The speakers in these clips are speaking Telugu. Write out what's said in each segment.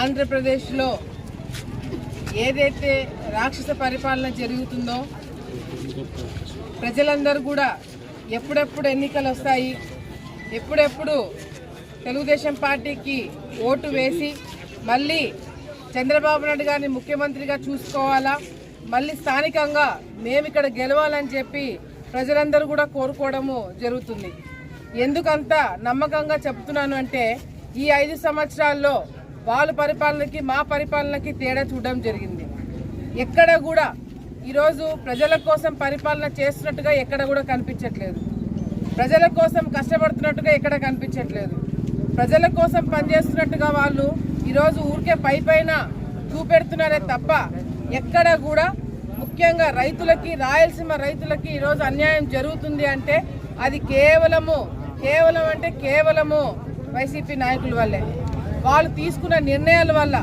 ఆంధ్రప్రదేశ్లో ఏదైతే రాక్షస పరిపాలన జరుగుతుందో ప్రజలందరూ కూడా ఎప్పుడెప్పుడు ఎన్నికలు వస్తాయి ఎప్పుడెప్పుడు తెలుగుదేశం పార్టీకి ఓటు వేసి మళ్ళీ చంద్రబాబు నాయుడు గారిని ముఖ్యమంత్రిగా చూసుకోవాలా? మళ్ళీ స్థానికంగా మేము ఇక్కడ గెలవాలని చెప్పి ప్రజలందరూ కూడా కోరుకోవడము జరుగుతుంది. ఎందుకంత నమ్మకంగా చెప్తున్నాను అంటే ఈ ఐదు సంవత్సరాల్లో వాళ్ళ పరిపాలనకి మా పరిపాలనకి తేడా చూడడం జరిగింది. ఎక్కడ కూడా ఈరోజు ప్రజల కోసం పరిపాలన చేస్తున్నట్టుగా ఎక్కడ కూడా కనిపించట్లేదు. ప్రజల కోసం కష్టపడుతున్నట్టుగా ఎక్కడ కనిపించట్లేదు. ప్రజల కోసం పనిచేస్తున్నట్టుగా వాళ్ళు ఈరోజు ఊరికే పై పైన చూపెడుతున్నారే తప్ప ఎక్కడ కూడా ముఖ్యంగా రైతులకి రాయలసీమ రైతులకి ఈరోజు అన్యాయం జరుగుతుంది అంటే అది కేవలము కేవలం అంటే కేవలము వైసీపీ నాయకుల వల్లే. వాళ్ళు తీసుకున్న నిర్ణయాల వల్ల.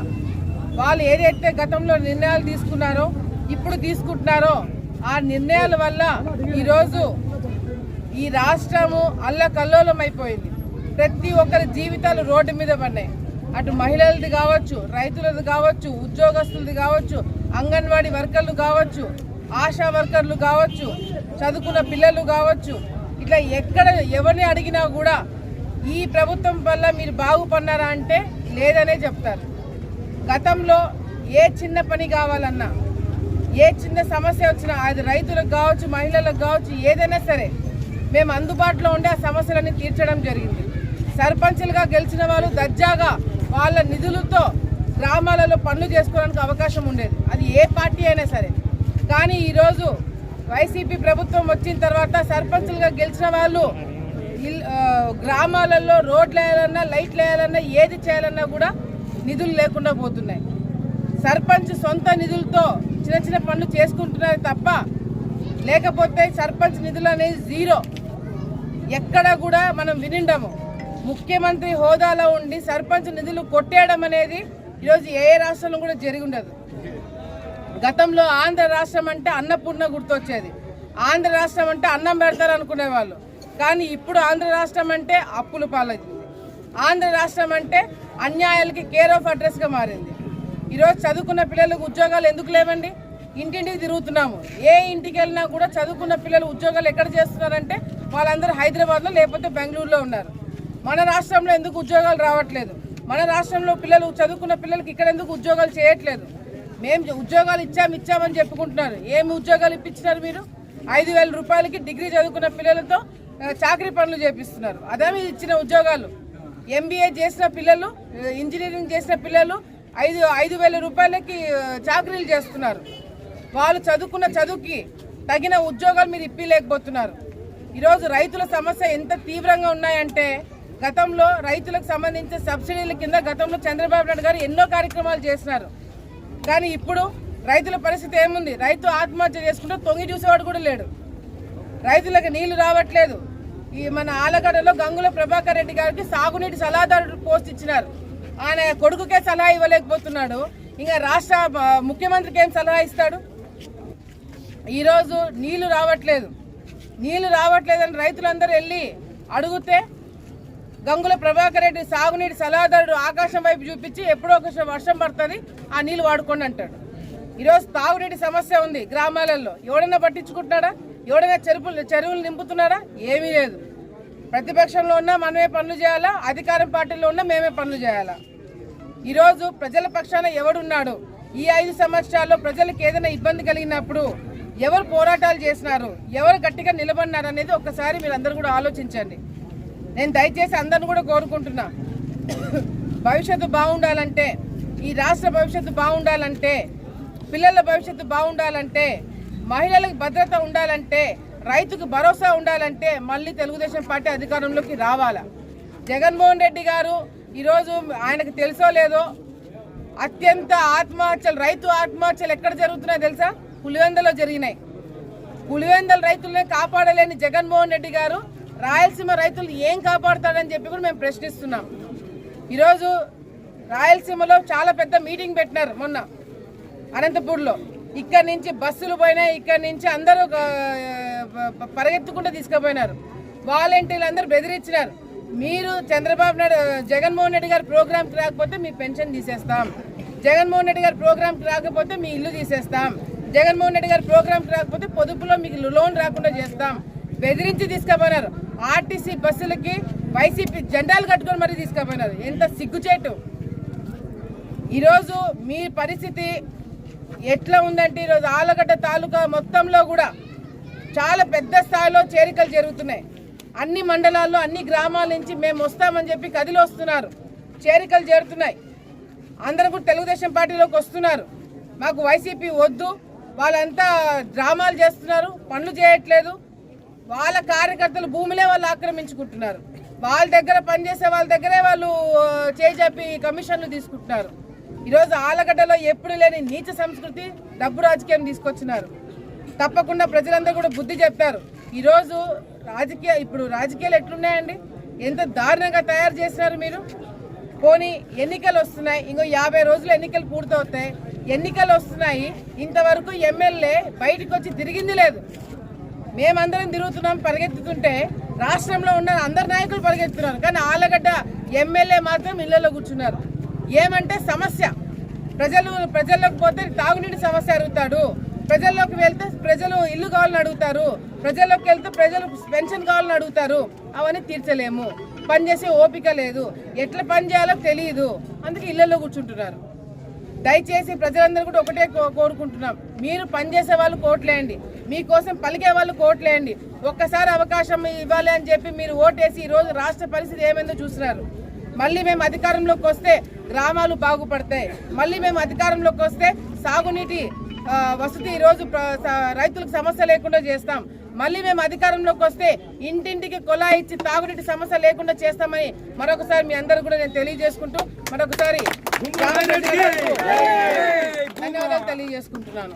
వాళ్ళు ఏదైతే గతంలో నిర్ణయాలు తీసుకున్నారో ఇప్పుడు తీసుకుంటున్నారో ఆ నిర్ణయాల వల్ల ఈరోజు ఈ రాష్ట్రము అల్లకల్లోలం అయిపోయింది ప్రతి ఒక్కరి జీవితాలు రోడ్డు మీద పడినాయి అటు మహిళలది కావచ్చు రైతులది కావచ్చు ఉద్యోగస్తులది కావచ్చు అంగన్వాడీ వర్కర్లు కావచ్చు ఆశా వర్కర్లు కావచ్చు చదువుకున్న పిల్లలు కావచ్చు ఇట్లా ఎక్కడ ఎవరిని అడిగినా కూడా ఈ ప్రభుత్వం వల్ల మీరు బాగుపడినారా అంటే లేదనే చెప్తారు. గతంలో ఏ చిన్న పని కావాలన్నా ఏ చిన్న సమస్య వచ్చినా అది రైతులకు కావచ్చు మహిళలకు కావచ్చు ఏదైనా సరే మేము అందుబాటులో ఉండే ఆ సమస్యలన్నీ తీర్చడం జరిగింది. సర్పంచులుగా గెలిచిన వాళ్ళు దర్జాగా వాళ్ళ నిధులతో గ్రామాలలో పనులు చేసుకోవడానికి అవకాశం ఉండేది. అది ఏ పార్టీ అయినా సరే. కానీ ఈరోజు వైసీపీ ప్రభుత్వం వచ్చిన తర్వాత సర్పంచులుగా గెలిచిన వాళ్ళు గ్రామాలలో రోడ్లు వేయాలన్నా లైట్లు వేయాలన్నా ఏది చేయాలన్నా కూడా నిధులు లేకుండా పోతున్నాయి. సర్పంచ్ సొంత నిధులతో చిన్న చిన్న పనులు చేసుకుంటున్నారు తప్ప లేకపోతే సర్పంచ్ నిధులు అనేది జీరో. ఎక్కడ కూడా మనం వినిండము. ముఖ్యమంత్రి హోదాలో ఉండి సర్పంచ్ నిధులు కొట్టేయడం అనేది ఈరోజు ఏ రాష్ట్రంలో కూడా జరిగి ఉండదు గతంలో ఆంధ్ర రాష్ట్రం అంటే అన్నపూర్ణ గుర్తొచ్చేది. ఆంధ్ర రాష్ట్రం అంటే అన్నం పెడతారు అనుకునేవాళ్ళు. కానీ ఇప్పుడు ఆంధ్ర రాష్ట్రం అంటే అప్పుల పాలైంది. ఆంధ్ర రాష్ట్రం అంటే అన్యాయాలకి కేర్ ఆఫ్ అడ్రస్గా మారింది. ఈరోజు చదువుకున్న పిల్లలకు ఉద్యోగాలు ఎందుకు లేవండి? ఇంటింటికి తిరుగుతున్నాము. ఏ ఇంటికి వెళ్ళినా కూడా చదువుకున్న పిల్లలు ఉద్యోగాలు ఎక్కడ చేస్తున్నారంటే వాళ్ళందరూ హైదరాబాద్లో లేకపోతే బెంగళూరులో ఉన్నారు. మన రాష్ట్రంలో ఎందుకు ఉద్యోగాలు రావట్లేదు? మన రాష్ట్రంలో పిల్లలు చదువుకున్న పిల్లలకి ఇక్కడ ఎందుకు ఉద్యోగాలు చేయట్లేదు? మేము ఉద్యోగాలు ఇచ్చాం ఇచ్చామని చెప్పుకుంటున్నారు. ఏమి ఉద్యోగాలు ఇప్పించినారు మీరు? ఐదు వేల రూపాయలకి డిగ్రీ చదువుకున్న పిల్లలతో చాకరీ పనులు చేపిస్తున్నారు. అదే ఇచ్చిన ఉద్యోగాలు. ఎంబీఏ చేసిన పిల్లలు ఇంజనీరింగ్ చేసిన పిల్లలు ఐదు ఐదు వేల రూపాయలకి చాకరీలు చేస్తున్నారు. వాళ్ళు చదువుకున్న చదువుకి తగిన ఉద్యోగాలు మీరు ఇప్పిలేకపోతున్నారు. ఈరోజు రైతుల సమస్య ఎంత తీవ్రంగా ఉన్నాయంటే గతంలో రైతులకు సంబంధించిన సబ్సిడీల కింద గతంలో చంద్రబాబు నాయుడు గారు ఎన్నో కార్యక్రమాలు చేసినారు. కానీ ఇప్పుడు రైతుల పరిస్థితి ఏముంది? రైతు ఆత్మహత్య చేసుకుంటే తొంగి చూసేవాడు కూడా లేడు. రైతులకు నీళ్ళు రావట్లేదు. ఈ మన ఆలగడలో గంగుల ప్రభాకర్ రెడ్డి గారికి సాగునీటి సలహాదారుడు పోస్ట్ ఇచ్చినారు. ఆయన కొడుకుకే సలహా ఇవ్వలేకపోతున్నాడు. ఇంకా రాష్ట్ర ముఖ్యమంత్రికి ఏం సలహా ఇస్తాడు? ఈరోజు నీళ్ళు రావట్లేదు. నీళ్ళు రావట్లేదని రైతులందరూ వెళ్ళి అడిగితే గంగుల ప్రభాకర్ రెడ్డి సాగునీటి సలహాదారుడు ఆకాశం వైపు చూపించి ఎప్పుడో ఒక వర్షం పడుతుంది ఆ నీళ్ళు వాడుకోండి అంటాడు. ఈరోజు తాగునీటి సమస్య ఉంది గ్రామాలలో. ఎవడైనా పట్టించుకుంటున్నాడా? ఎవడైనా చెరువులు చెరువులు నింపుతున్నారా ఏమీ లేదు. ప్రతిపక్షంలో ఉన్నా మనమే పనులు చేయాలా? అధికారం పార్టీలో ఉన్నా మేమే పనులు చేయాలా? ఈరోజు ప్రజల పక్షాన ఎవడున్నాడు? ఈ ఐదు సంవత్సరాల్లో ప్రజలకు ఏదైనా ఇబ్బంది కలిగినప్పుడు ఎవరు పోరాటాలు చేసినారు? ఎవరు గట్టిగా నిలబడినారు అనేది ఒక్కసారి మీరు కూడా ఆలోచించండి. నేను దయచేసి అందరిని కూడా కోరుకుంటున్నా. భవిష్యత్తు బాగుండాలంటే ఈ రాష్ట్ర భవిష్యత్తు బాగుండాలంటే పిల్లల భవిష్యత్తు బాగుండాలంటే మహిళలకు భద్రత ఉండాలంటే రైతుకు భరోసా ఉండాలంటే మళ్ళీ తెలుగుదేశం పార్టీ అధికారంలోకి రావాలా? జగన్మోహన్ రెడ్డి గారు ఈరోజు ఆయనకు తెలుసో లేదో అత్యంత ఆత్మహత్యలు రైతు ఆత్మహత్యలు ఎక్కడ జరుగుతున్నాయో తెలుసా? పులివెందలో జరిగినాయి. పులివెందల రైతులనే కాపాడలేని జగన్మోహన్ రెడ్డి గారు రాయలసీమ రైతులు ఏం కాపాడుతాడని చెప్పి కూడా మేము ప్రశ్నిస్తున్నాం. ఈరోజు రాయలసీమలో చాలా పెద్ద మీటింగ్ పెట్టినారు మొన్న అనంతపూర్లో. ఇక్కడ నుంచి బస్సులు పోయినాయి ఇక్కడ నుంచి అందరూ పరిగెత్తుకుంటూ తీసుకుపోయినారు. వాలంటీర్లు అందరూ బెదిరించినారు. మీరు చంద్రబాబు నాయుడు జగన్మోహన్ రెడ్డి గారి ప్రోగ్రాంకి రాకపోతే మీ పెన్షన్ తీసేస్తాం. జగన్మోహన్ రెడ్డి గారి ప్రోగ్రామ్కి రాకపోతే మీ ఇల్లు తీసేస్తాం. జగన్మోహన్ రెడ్డి గారి ప్రోగ్రాంకి రాకపోతే పొదుపులో మీకు లోన్ రాకుండా చేస్తాం. బెదిరించి తీసుకుపోయినారు. ఆర్టీసీ బస్సులకి వైసీపీ జెండాలు కట్టుకొని మరీ తీసుకుపోయినారు. ఎంత సిగ్గుచేటు. ఈరోజు మీ పరిస్థితి ఎట్లా ఉందంటే ఈరోజు ఆలగడ్డ తాలూకా మొత్తంలో కూడా చాలా పెద్ద స్థాయిలో చేరికలు జరుగుతున్నాయి. అన్ని మండలాల్లో అన్ని గ్రామాల నుంచి మేము వస్తామని చెప్పి కదిలి వస్తున్నారు. చేరికలు చేరుతున్నాయి. అందరూ కూడా తెలుగుదేశం పార్టీలోకి వస్తున్నారు. మాకు వైసీపీ వద్దు. వాళ్ళంతా డ్రామాలు చేస్తున్నారు. పనులు చేయట్లేదు. వాళ్ళ కార్యకర్తలు భూములే వాళ్ళు ఆక్రమించుకుంటున్నారు. వాళ్ళ దగ్గర పనిచేసే వాళ్ళ దగ్గరే వాళ్ళు చేజాపి కమిషన్లు తీసుకుంటున్నారు. ఈరోజు ఆలగడ్డలో ఎప్పుడు లేని నీచ సంస్కృతి డబ్బు రాజకీయం తీసుకొచ్చినారు. తప్పకుండా ప్రజలందరూ కూడా బుద్ధి చెప్తారు ఈరోజు రాజకీయ ఇప్పుడు రాజకీయాలు ఎట్లున్నాయండి? ఎంత దారుణంగా తయారు చేసినారు మీరు? పోనీ ఎన్నికలు వస్తున్నాయి. ఇంకో యాభై రోజులు ఎన్నికలు పూర్తవుతాయి. ఎన్నికలు వస్తున్నాయి. ఇంతవరకు ఎమ్మెల్యే బయటకు వచ్చి తిరిగింది లేదు. మేమందరం తిరుగుతున్నాం పరిగెత్తుతుంటే రాష్ట్రంలో ఉన్న అందరు నాయకులు పరిగెత్తున్నారు. కానీ ఆలగడ్డ ఎమ్మెల్యే మాత్రం ఇళ్ళలో కూర్చున్నారు. ఏమంటే సమస్య. ప్రజలు ప్రజల్లోకి పోతే తాగునీటి సమస్య అడుగుతాడు. ప్రజల్లోకి వెళ్తే ప్రజలు ఇల్లు కావాలని అడుగుతారు. ప్రజల్లోకి వెళ్తే ప్రజలు పెన్షన్ కావాలని అడుగుతారు. అవన్నీ తీర్చలేము. పని చేసే ఓపిక లేదు. ఎట్లా పని చేయాలో తెలియదు అందుకే ఇళ్ళలో కూర్చుంటున్నారు. దయచేసి ప్రజలందరూ కూడా ఒకటే కో- కోరుకుంటున్నాం. మీరు పనిచేసే వాళ్ళు కోట్లేయండి. మీకోసం పలికే వాళ్ళు కోట్లేయండి. ఒక్కసారి అవకాశం ఇవ్వాలి అని చెప్పి మీరు ఓటేసి ఈ రోజు రాష్ట్ర పరిస్థితి ఏమైందో చూస్తున్నారు మళ్ళీ మేము అధికారంలోకి వస్తే గ్రామాలు బాగుపడతాయి. మళ్ళీ మేము అధికారంలోకి వస్తే సాగునీటి వసతి ఈరోజు రైతులకు సమస్య లేకుండా చేస్తాం. మళ్ళీ మేము అధికారంలోకి వస్తే ఇంటింటికి కొలా ఇచ్చి తాగునీటి సమస్య లేకుండా చేస్తామని మరొకసారి మీ అందరూ కూడా నేను తెలియజేసుకుంటూ మరొకసారి ధన్యవాదాలు తెలియజేసుకుంటున్నాను.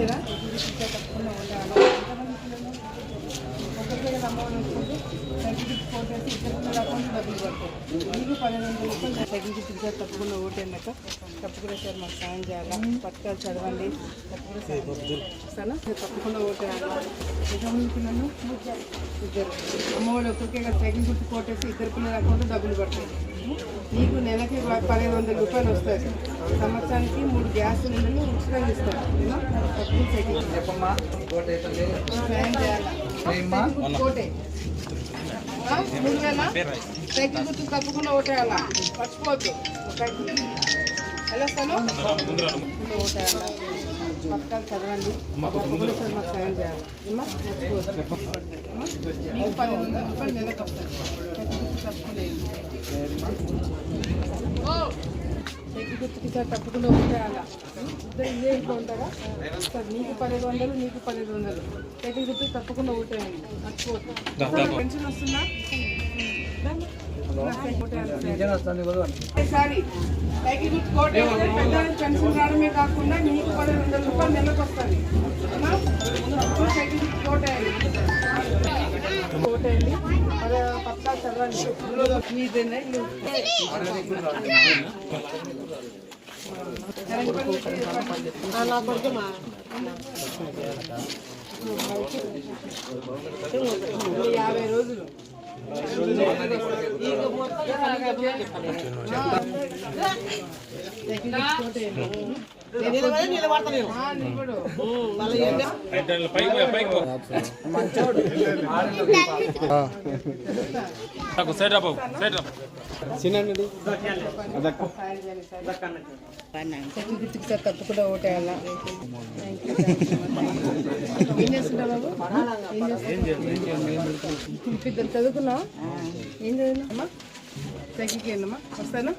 టీచరా తప్పకుండా సెకండ్ ఇచ్చారు తప్పకుండా ఓటేనాక తప్పకుండా సార్ మాకు సాయం చేయాలా పథకాలు చదవండి తప్పకుండా సాయం తప్పకుండా ఓటేయాలా ఎంతమంది పిల్లలు ఇద్దరు అమ్మఒడి ఒక్కరికే కదా సెకండ్ గుర్తు కోటేసి ఇద్దరు పిల్లల అకౌంట్ డబ్బులు పడతాయి. నీకు నెలకి పదిహేను వందల రూపాయలు వస్తాయి సంవత్సరానికి మూడు గ్యాస్ సిలిండర్లు ఉచితంగా ఇస్తారు? కోటే. ఆ? మూడు వేల? సైకిల్ గుర్తు తప్పకుండా ఓటేయాలా? మర్చిపోవద్దు. వెళ్ళొస్తాను తప్పకుండా ఓటేయాలా? పథకాలు చదవండి. సార్ మాకు సాయం చేయాలి. ఏమ్మా? మీకు పదిహేను వందల రూపాయలు నెలకు. సైకిల్ గుర్తుకి సార్ తప్పకుండా ఓటేయాలా ఇద్దరు ఇదే ఇంట్లో ఉంటారా? సార్ నీకు పదిహేను వందలు నీకు పదిహేను వందలు. సైకిల్ గుర్తుకి తప్పకుండా ఓటేయండి మర్చిపోవద్దు. సార్, పెన్షన్ వస్తుందా? పెన్షన్ రావడమే కాకుండా మీకు పదిహేను వందల రూపాయలు నెలకు వస్తుంది అవునా? సైకిల్ చదవండి మీదేనా ఇల్లు నా కొడుకు మా యాభై రోజులు ఇక మొత్తం ఆ, నిలబడు. చెట్టు గుర్తుకు సార్ తప్పకుండా ఓటేయాలా ఏం చేస్తుంటావు బాబు ఏం చేస్తున్నావు చదువుకున్నావు ఏం చదివినా అమ్మా తగ్గికి అమ్మా వస్తాను?